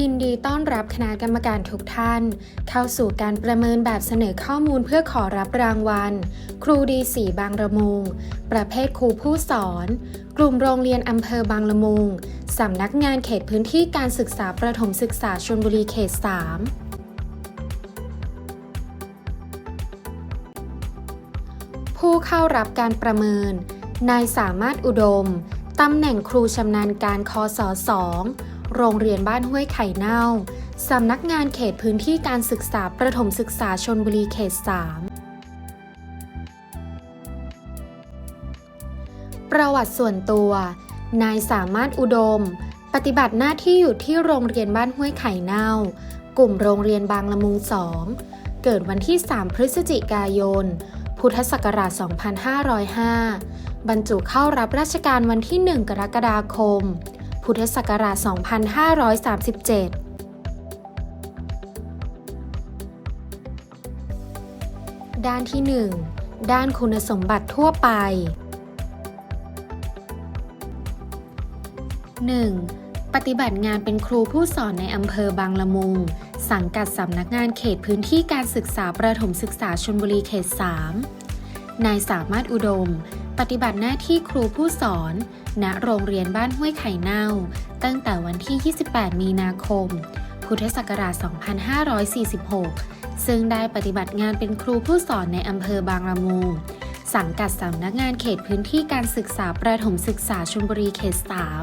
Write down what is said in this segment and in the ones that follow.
ยินดีต้อนรับคณะกรรมการทุกท่าน เข้าสู่การประเมินแบบเสนอข้อมูลเพื่อขอรับรางวัล ครูดีสีบางละมุง ประเภทครูผู้สอน กลุ่มโรงเรียนอำเภอบางละมุง สำนักงานเขตพื้นที่การศึกษาประถมศึกษาชลบุรีเขต 3ผู้เข้ารับการประเมิน นายสามารถอุดม ตำแหน่งครูชำนาญการคศ2 โรงเรียนบ้านห้วยไข่เน่า สำนักงานเขตพื้นที่การศึกษาประถมศึกษาชนบุรีเขต 3 ประวัติส่วนตัว นายสามารถอุดม ปฏิบัติหน้าที่อยู่ที่โรงเรียนบ้านห้วยไข่เน่า กลุ่มโรงเรียนบางละมุง2เกิดวันที่ 3 พฤศจิกายน พุทธศักราช 2505 บรรจุเข้ารับราชการวันที่ 1 กรกฎาคม พุทธศักราช 2537ด้านที่ 1 ด้านคุณสมบัติทั่วไป 1. ปฏิบัติงานเป็นครูผู้สอนในอำเภอบางละมุง สังกัดสำนักงานเขตพื้นที่การศึกษาประถมศึกษาชลบุรีเขต 3 นายสามารถอุดม ปฏิบัติหน้าที่ครูผู้สอน ณ โรงเรียนบ้านห้วยไข่เน่า ตั้งแต่วันที่ 28 มีนาคม พุทธศักราช 2546 ซึ่งได้ปฏิบัติงานเป็นครูผู้สอนในอำเภอบางละมุงสังกัดสำนักงานเขตพื้นที่การศึกษาประถมศึกษาชลบุรีเขต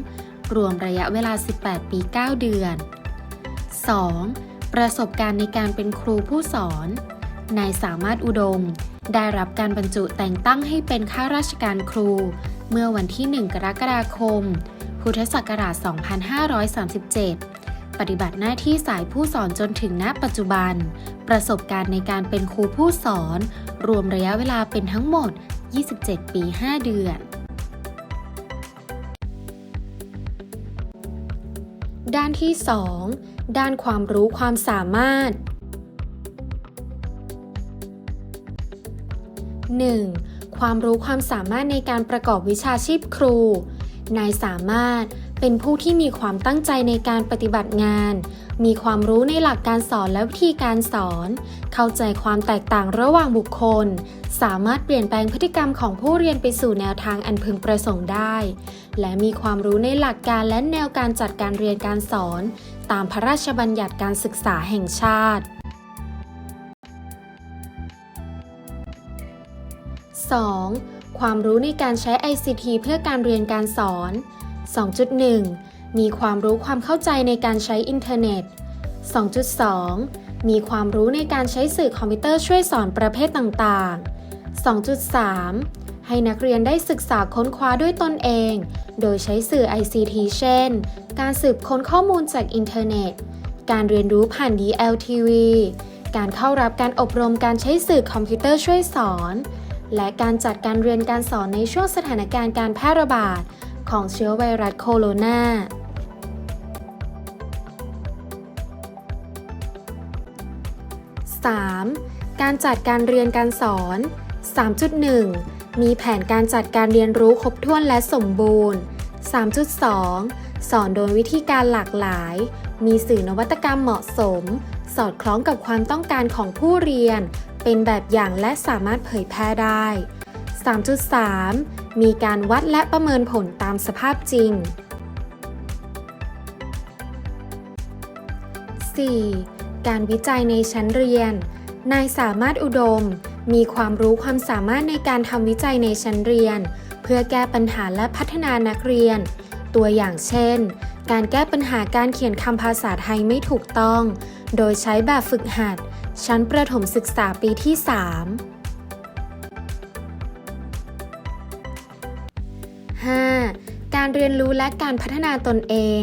3 รวมระยะเวลา 18 ปี 9 เดือน 2. ประสบการณ์ในการเป็นครูผู้สอน นายสามารถอุดม ได้รับการบรรจุแต่งตั้งให้เป็นข้าราชการครู เมื่อวันที่ 1 กรกฎาคม พุทธศักราช 2537 ปฏิบัติหน้าที่สายผู้สอนจนถึงณปัจจุบัน ประสบการณ์ในการเป็นครูผู้สอน รวมระยะเวลาเป็นทั้งหมด 27 ปี 5 เดือนด้านที่ 2 ด้านความรู้ความสามารถ 1. ความรู้ความสามารถในการประกอบวิชาชีพครู นายสามารถเป็นผู้ที่มีความตั้งใจในการปฏิบัติงาน มีความรู้ในหลักการสอนและวิธีการสอน เข้าใจความแตกต่างระหว่างบุคคล สามารถเปลี่ยนแปลงพฤติกรรมของผู้เรียนไปสู่แนวทางอันพึงประสงค์ได้ และมีความรู้ในหลักการและแนวการจัดการเรียนการสอน ตามพระราชบัญญัติการศึกษาแห่งชาติ 2. ความรู้ในการใช้ ICT เพื่อการเรียนการสอน 2.1 มีความรู้ความเข้าใจในการใช้อินเทอร์เน็ต 2.2 มีความรู้ในการใช้สื่อคอมพิวเตอร์ช่วยสอนประเภทต่างๆ 2.3 ให้นักเรียนได้ศึกษาค้นคว้าด้วยตนเอง โดยใช้สื่อ ICT เช่น การสืบค้นข้อมูลจากอินเทอร์เน็ต การเรียนรู้ผ่าน DLTV การเข้ารับการอบรมการใช้สื่อคอมพิวเตอร์ช่วยสอน และการจัดการเรียนการสอนในช่วงสถานการณ์การแพร่ระบาด ของเชื้อไวรัสโคโรนา 3. การจัดการเรียนการสอน 3.1 มีแผนการจัดการเรียนรู้ครบถ้วนและสมบูรณ์ 3.2 สอนโดยวิธีการหลากหลาย มีสื่อนวัตกรรมเหมาะสม สอดคล้องกับความต้องการของผู้เรียน เป็นแบบอย่างและสามารถเผยแพร่ได้ 3.3 มีการวัดและประเมินผลตามสภาพจริง 4. การวิจัยในชั้นเรียน นายสามารถอุดม มีความรู้ความสามารถในการทำวิจัยในชั้นเรียน เพื่อแก้ปัญหาและพัฒนานักเรียน ตัวอย่างเช่น การแก้ปัญหาการเขียนคำภาษาไทยไม่ถูกต้อง โดยใช้แบบฝึกหัด ชั้นประถมศึกษาปีที่ 3 5. การเรียนรู้และการพัฒนาตนเอง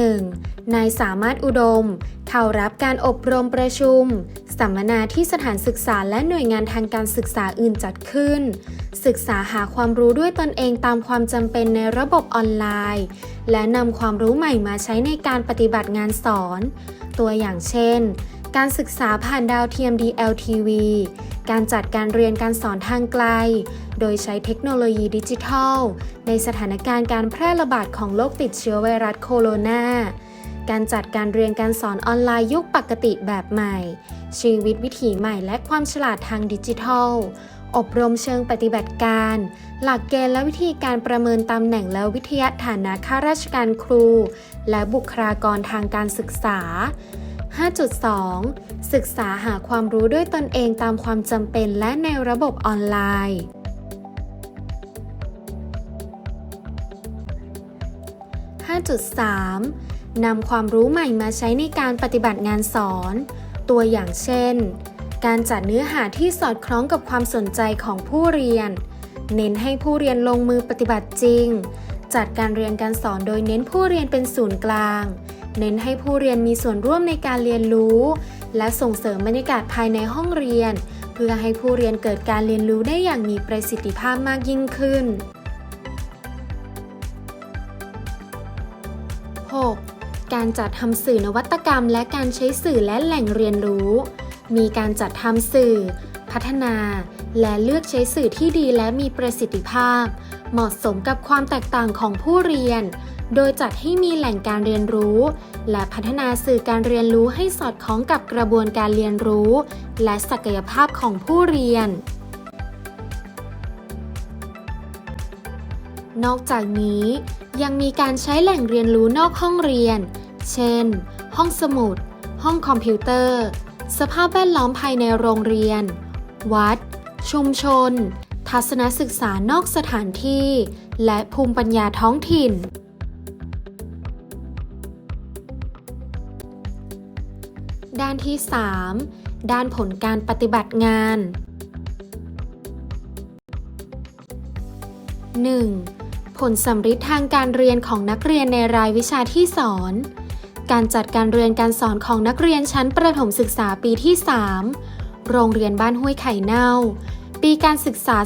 5.1 นายสามารถอุดม เข้ารับการอบรมประชุม สัมมนาที่สถานศึกษาและหน่วยงานทางการศึกษาอื่นจัดขึ้น ศึกษาหาความรู้ด้วยตนเองตามความจำเป็นในระบบออนไลน์ และนำความรู้ใหม่มาใช้ในการปฏิบัติงานสอน ตัวอย่างเช่น การศึกษาผ่านดาวเทียม DLTV การจัดการเรียนการสอนทางไกล โดยใช้เทคโนโลยีดิจิทัล ในสถานการณ์การแพร่ระบาดของโรคติดเชื้อไวรัสโคโรนา การจัดการเรียนการสอนออนไลน์ยุคปกติแบบใหม่ ชีวิตวิถีใหม่และความฉลาดทางดิจิทัล อบรมเชิงปฏิบัติการ หลักเกณฑ์และวิธีการประเมินตำแหน่งและวิทยาฐานะข้าราชการครู และบุคลากรทางการศึกษา 5.2 ศึกษาหาความรู้ด้วยตนเองตามความจำเป็นและในระบบออนไลน์ 5.3 นำความรู้ใหม่มาใช้ในการปฏิบัติงานสอน ตัวอย่างเช่น การจัดเนื้อหาที่สอดคล้องกับความสนใจของผู้เรียน เน้นให้ผู้เรียนลงมือปฏิบัติจริง จัดการเรียนการสอนโดยเน้นผู้เรียนเป็นศูนย์กลาง เน้นให้ผู้เรียนมีส่วนร่วมในการเรียนรู้ และส่งเสริมบรรยากาศภายในห้องเรียน เพื่อให้ผู้เรียนเกิดการเรียนรู้ได้อย่างมีประสิทธิภาพมากยิ่งขึ้น 6. การจัดทำสื่อนวัตกรรม และการใช้สื่อและแหล่งเรียนรู้ มีการจัดทำสื่อ พัฒนา และเลือกใช้สื่อที่ดีและมีประสิทธิภาพ เหมาะสมกับความแตกต่างของผู้เรียน โดยจัดให้มีแหล่งการเรียนรู้ และพัฒนาสื่อการเรียนรู้ให้สอดคล้องกับกระบวนการเรียนรู้ และศักยภาพของผู้เรียน นอกจากนี้ยังมีการใช้แหล่งเรียนรู้นอกห้องเรียน เช่น ห้องสมุด ห้องคอมพิวเตอร์ สภาพแวดล้อมภายในโรงเรียน วัด ชุมชน ทัศนศึกษานอกสถานที่ และภูมิปัญญาท้องถิ่น ด้านที่ 3 ด้านผลการปฏิบัติงาน 1. ผลสำฤทธิ์ทางการเรียนของนักเรียนในรายวิชาที่สอน การจัดการเรียนการสอนของนักเรียนชั้นประถมศึกษาปีที่ 3 โรงเรียนบ้านห้วยไข่เน่า ปีการศึกษา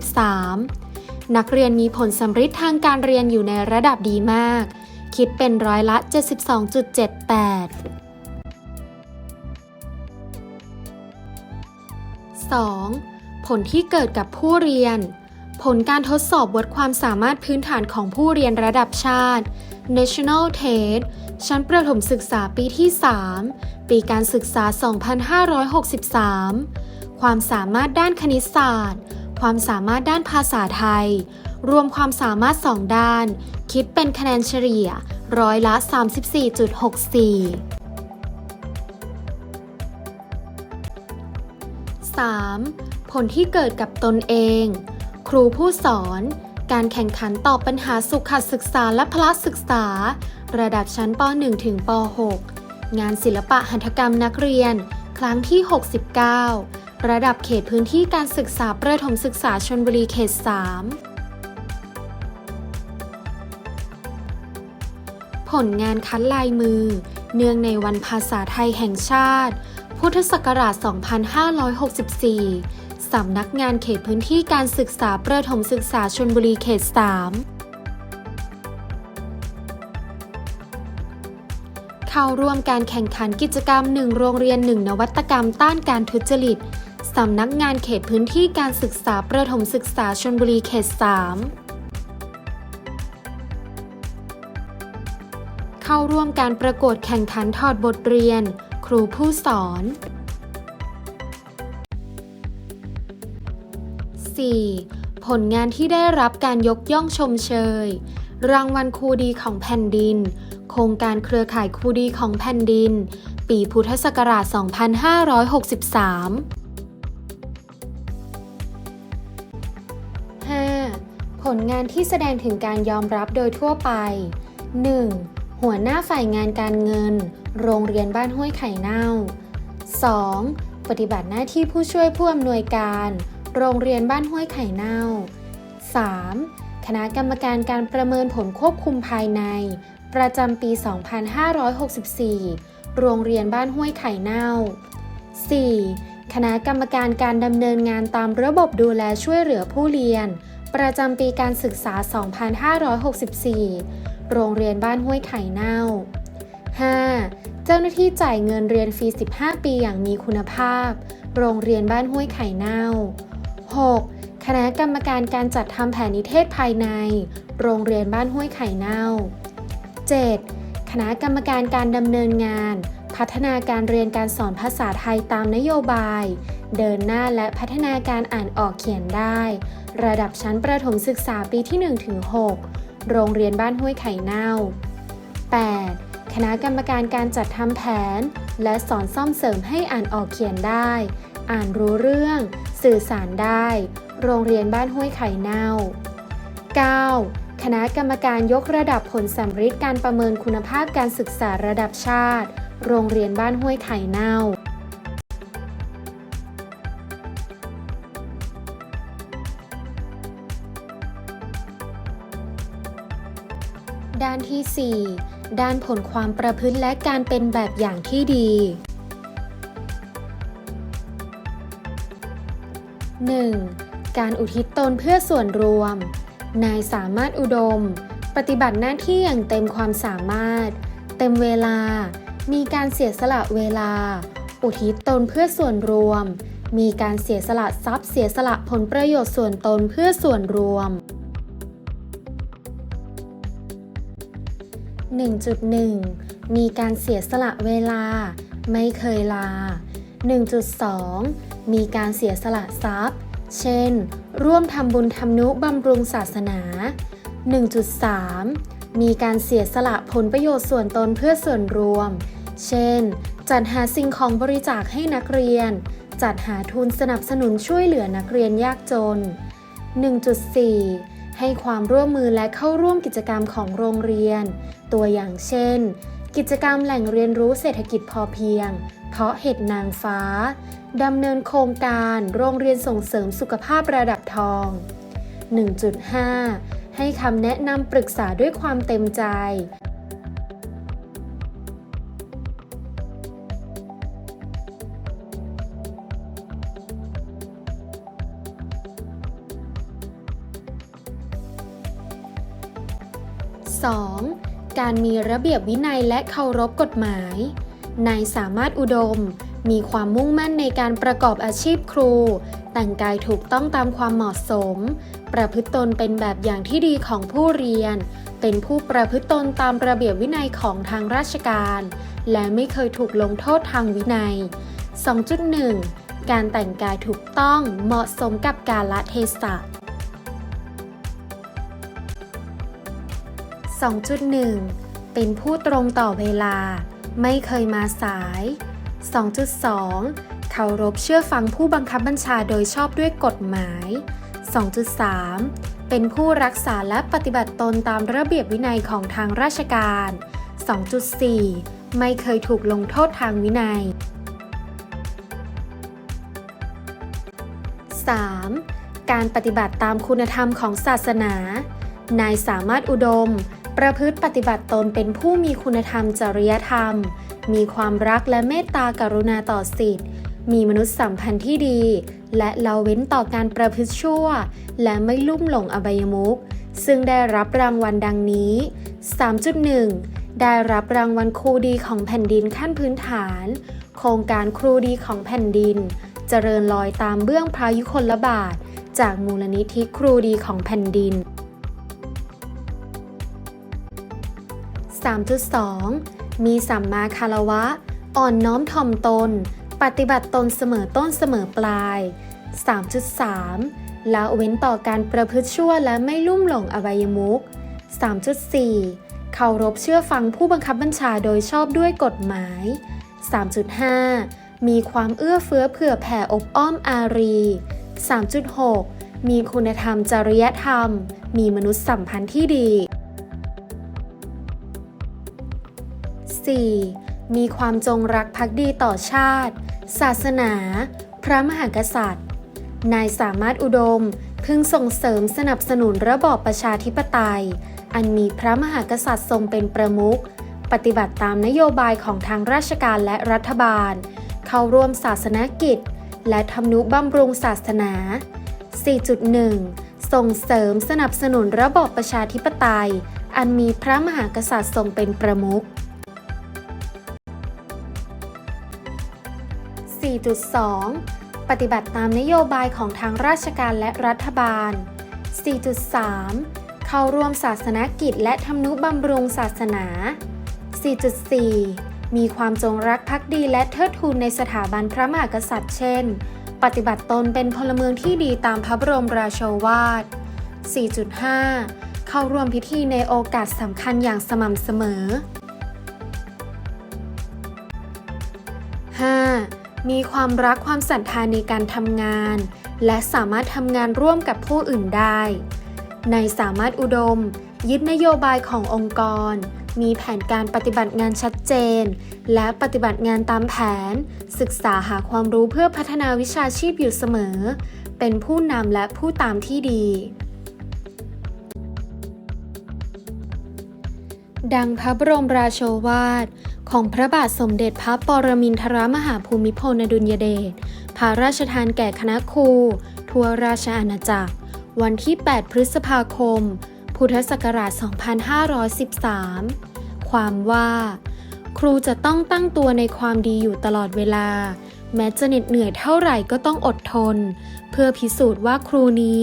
2563 นักเรียนมีผลสำฤทธิ์ทางการเรียนอยู่ในระดับดีมาก คิดเป็นร้อยละ 72.78 2. ผลที่เกิดกับผู้เรียน ผลการทดสอบวัดความสามารถพื้นฐานของผู้เรียนระดับชาติ National Test ชั้นประถมศึกษาปีที่ 3 ปีการศึกษา 2563 ความสามารถด้านคณิตศาสตร์ ความสามารถด้านภาษาไทย รวมความสามารถ 2 ด้าน คิดเป็นคะแนนเฉลี่ยร้อยละ 34.64 3. ผลที่เกิดกับตนเอง ครูผู้สอน การแข่งขันตอบปัญหาสุขศึกษาและพละศึกษา ระดับชั้นป .1 ถึงป .6 งานศิลปะหัตถกรรมนักเรียน ครั้งที่ 69 ระดับเขตพื้นที่การศึกษาประถมศึกษาชนบุรีเขต 3ผลงานคัดลายมือ เนื่องในวันภาษาไทยแห่งชาติ พุทธศักราช 2564 สำนักงานเขตพื้นที่การศึกษาประถมศึกษาชนบุรีเขต 3 เข้าร่วมการแข่งขันกิจกรรม 1 โรงเรียน 1 นวัตกรรมต้านการทุจริต สำนักงานเขตพื้นที่การศึกษาประถมศึกษาชนบุรีเขต 3เข้าร่วมการประกวดแข่งขันถอดบทเรียน ครูผู้สอน 4. ผลงานที่ได้รับการยกย่องชมเชย รางวัลครูดีของแผ่นดิน โครงการเครือข่ายครูดีของแผ่นดิน ปีพุทธศักราช 2563 5. ผลงานที่แสดงถึงการยอมรับโดยทั่วไป 1. หัวหน้าฝ่ายงานการเงิน โรงเรียนบ้านห้วยไข่เน่า 2. ปฏิบัติหน้าที่ผู้ช่วยผู้อำนวยการ โรงเรียนบ้านห้วยไข่เน่า 3. คณะกรรมการการประเมินผลควบคุมภายใน ประจำปี 2564 โรงเรียนบ้านห้วยไข่เน่า 4. คณะกรรมการการดำเนินงานตามระบบดูแลช่วยเหลือผู้เรียน ประจำปีการศึกษา 2564 โรงเรียนบ้านห้วยไข่เน่า 5. เจ้าหน้าที่จ่ายเงินเรียนฟรี 15 ปีอย่างมีคุณภาพ โรงเรียนบ้านห้วยไข่เน่า 6. คณะกรรมการการจัดทำแผนนิเทศภายใน โรงเรียนบ้านห้วยไข่เน่า 7. คคณะกรรมการการดำเนินงาน พัฒนาการเรียนการสอนภาษาไทยตามนโยบาย เดินหน้าและพัฒนาการอ่านออกเขียนได้ ระดับชั้นประถมศึกษาปีที่ 1-6 โรงเรียนบ้านห้วยไข่เน่า 8. คณะกรรมการการจัดทำแผน และสอนซ่อมเสริมให้อ่านออกเขียนได้ อ่านรู้เรื่อง สื่อสารได้ โรงเรียนบ้านห้วยไข่เน่า 9. คณะกรรมการยกระดับผลสัมฤทธิ์การประเมินคุณภาพการศึกษาระดับชาติ โรงเรียนบ้านห้วยไข่เน่าด้านที่ 4 ด้านผลความประพฤติและการเป็นแบบอย่างที่ดี 1. การอุทิศตนเพื่อส่วนรวม นายสามารถอุดม ปฏิบัติหน้าที่อย่างเต็มความสามารถ เต็มเวลา มีการเสียสละเวลา อุทิศตนเพื่อส่วนรวม มีการเสียสละทรัพย์เสียสละผลประโยชน์ส่วนตนเพื่อส่วนรวม 1.1 มีการเสียสละเวลา ไม่เคยลา 1.2 มีการเสียสละทรัพย์ เช่น ร่วมทำบุญทำนุบำรุงศาสนา 1.3 มีการเสียสละผลประโยชน์ส่วนตนเพื่อส่วนรวม เช่น จัดหาสิ่งของบริจาคให้นักเรียน จัดหาทุนสนับสนุนช่วยเหลือนักเรียนยากจน 1.4 ให้ความร่วมมือและเข้าร่วมกิจกรรมของโรงเรียน ตัวอย่างเช่น กิจกรรมแหล่งเรียนรู้เศรษฐกิจพอเพียง เพาะเห็ดนางฟ้า ดำเนินโครงการโรงเรียนส่งเสริมสุขภาพระดับทอง 1.5 ให้คำแนะนำปรึกษาด้วยความเต็มใจ 2. การมีระเบียบวินัยและเคารพกฎหมาย นายสามารถอุดม มีความมุ่งมั่นในการประกอบอาชีพครู แต่งกายถูกต้องตามความเหมาะสม ประพฤติตนเป็นแบบอย่างที่ดีของผู้เรียน เป็นผู้ประพฤติตนตามระเบียบวินัยของทางราชการ และไม่เคยถูกลงโทษทางวินัย 2.1 การแต่งกายถูกต้องเหมาะสมกับกาลเทศะ 2.1 เป็นผู้ตรงต่อเวลา ไม่เคยมาสาย 2.2 เคารพเชื่อฟังผู้บังคับบัญชาโดยชอบด้วยกฎหมาย 2.3 เป็นผู้รักษาและปฏิบัติตนตามระเบียบวินัยของทางราชการ 2.4 ไม่เคยถูกลงโทษทางวินัย 3. การปฏิบัติตามคุณธรรมของศาสนา นายสามารถอุดม ประพฤติปฏิบัติตนเป็นผู้มีคุณธรรมจริยธรรม มีความรักและเมตตากรุณาต่อสิทธิ์มีมนุษยสัมพันธ์ที่ดี และเละเว้นต่อการประพฤติชั่ว และไม่ลุ่มหลงอบายมุขซึ่งได้รับรางวัลดังนี้ 3.1 ได้รับรางวัลครูดีของแผ่นดินขั้นพื้นฐาน โครงการครูดีของแผ่นดิน เจริญรอยตามเบื้องพระยุคลบาท จากมูลนิธิครูดีของแผ่นดิน 3.2 มีสัมมาคารวะ อ่อนน้อมถ่อมตน ปฏิบัติตนเสมอต้นเสมอปลาย 3.3 ละเว้นต่อการประพฤติชั่วและไม่ลุ่มหลงอบายมุข 3.4 เคารพเชื่อฟังผู้บังคับบัญชาโดยชอบด้วยกฎหมาย 3.5 มีความเอื้อเฟื้อเผื่อแผ่อบอ้อมอารี 3.6 มีคุณธรรมจริยธรรม มีมนุษยสัมพันธ์ที่ดี 4. มีความจงรักภักดีต่อชาติ ศาสนา พระมหากษัตริย์ นายสามารถอุดมพึงส่งเสริมสนับสนุนระบอบประชาธิปไตย อันมีพระมหากษัตริย์ทรงเป็นประมุข ปฏิบัติตามนโยบายของทางราชการและรัฐบาล เข้าร่วมศาสนกิจ และทำนุบำรุงศาสนา 4.1 ส่งเสริมสนับสนุนระบอบประชาธิปไตย อันมีพระมหากษัตริย์ทรงเป็นประมุข 4.2 ปฏิบัติตามนโยบายของทางราชการและรัฐบาล 4.3 เข้าร่วมศาสนกิจและทำนุบำรุงศาสนา 4.4 มีความจงรักภักดีและเทิดทูนในสถาบันพระมหากษัตริย์ เช่น ปฏิบัติตนเป็นพลเมืองที่ดีตามพระบรมราโชวาท 4.5 เข้าร่วมพิธีในโอกาสสำคัญอย่างสม่ำเสมอ 5. มีความรักความศรัทธาในการทำงาน และสามารถทำงานร่วมกับผู้อื่นได้ ในสามารถอุดม ยึดนโยบายขององค์กร มีแผนการปฏิบัติงานชัดเจน และปฏิบัติงานตามแผน ศึกษาหาความรู้เพื่อพัฒนาวิชาชีพอยู่เสมอ เป็นผู้นำและผู้ตามที่ดี ดังพระบรมราโชวาท ของพระบาทสมเด็จพระปรมินทรมหาภูมิพลอดุลยเดชพระราชทานแก่คณะครู ทั่วราชอาณาจักร วันที่ 8 พฤษภาคม พุทธศักราช 2513 ความว่า ครูจะต้องตั้งตัวในความดีอยู่ตลอดเวลา แม้จะเหน็ดเหนื่อยเท่าไหร่ก็ต้องอดทน เพื่อพิสูจน์ว่าครูนี้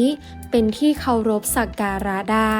เป็นที่เคารพสักการะได้